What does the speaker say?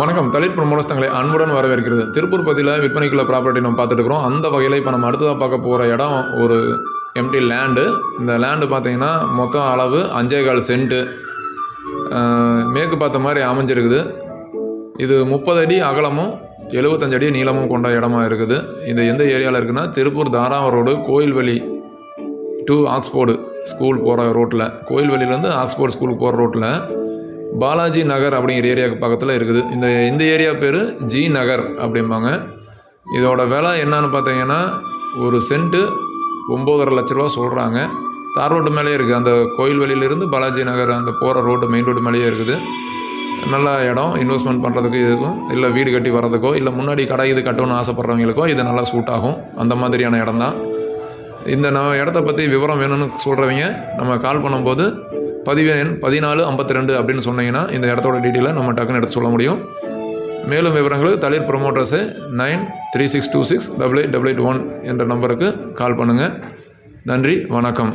வணக்கம். தலித் பிரமோனஸ் அன்புடன் வரவேற்கிறது. திருப்பூர் பகுதியில் விற்பனைக்குள்ள ப்ராப்பர்ட்டி நம்ம பார்த்துட்டு இருக்கிறோம். அந்த வகையில் இப்போ நம்ம அடுத்ததாக பார்க்க போகிற இடம் ஒரு எம்டி லேண்டு இந்த லேண்டு பார்த்தீங்கன்னா மொத்தம் அளவு அஞ்சே கால் சென்ட்டு மேற்கு பார்த்த மாதிரி அமைஞ்சிருக்குது. இது முப்பது அடி அகலமும் எழுபத்தஞ்சு அடி நீளமும் கொண்ட இடமா இருக்குது. இது எந்த ஏரியாவில் இருக்குன்னா Tiruppur Dharavaram road Koilveli to Oxford school போகிற ரோட்டில் கோயில்வெளியிலேருந்து ஆக்ஸ்போர்ட் ஸ்கூலுக்கு போகிற ரோட்டில் பாலாஜி நகர் அப்படிங்கிற ஏரியாவுக்கு பக்கத்தில் இருக்குது. இந்த இந்த ஏரியா பேர் ஜி நகர் அப்படிம்பாங்க. இதோட விலை என்னன்னு பார்த்தீங்கன்னா ஒரு சென்ட்டு ஒம்போதரை லட்ச ரூபா சொல்கிறாங்க தார் ரோட்டு மேலேயே இருக்குது அந்த கோயில் கோயில்வெளியிலேருந்து பாலாஜி நகர் அந்த போகிற ரோடு மெயின் ரோடு மேலேயே இருக்குது. நல்ல இடம். இன்வெஸ்ட்மெண்ட் பண்ணுறதுக்கு இதுக்கும் இல்லை வீடு கட்டி வர்றதுக்கோ இல்லை முன்னாடி கடை இது கட்டணும்னு ஆசைப்பட்றவங்களுக்கோ இது நல்லா சூட் ஆகும். அந்த மாதிரியான இடம் தான் இந்த நம்ம இடத்த பற்றி விவரம் வேணும்னு சொல்கிறவங்க நம்ம கால் பண்ணும்போது பதிவு எண் பதினாலு ஐம்பத்தி ரெண்டு அப்படின்னு சொன்னீங்கன்னா இந்த இடத்தோட டீட்டெயிலை நம்ம டக்குன்னு எடுத்து சொல்ல முடியும். மேலும் விவரங்கள் Thalir promoters nine three six two six double eight double eight one என்ற நம்பருக்கு கால் பண்ணுங்கள் நன்றி வணக்கம்.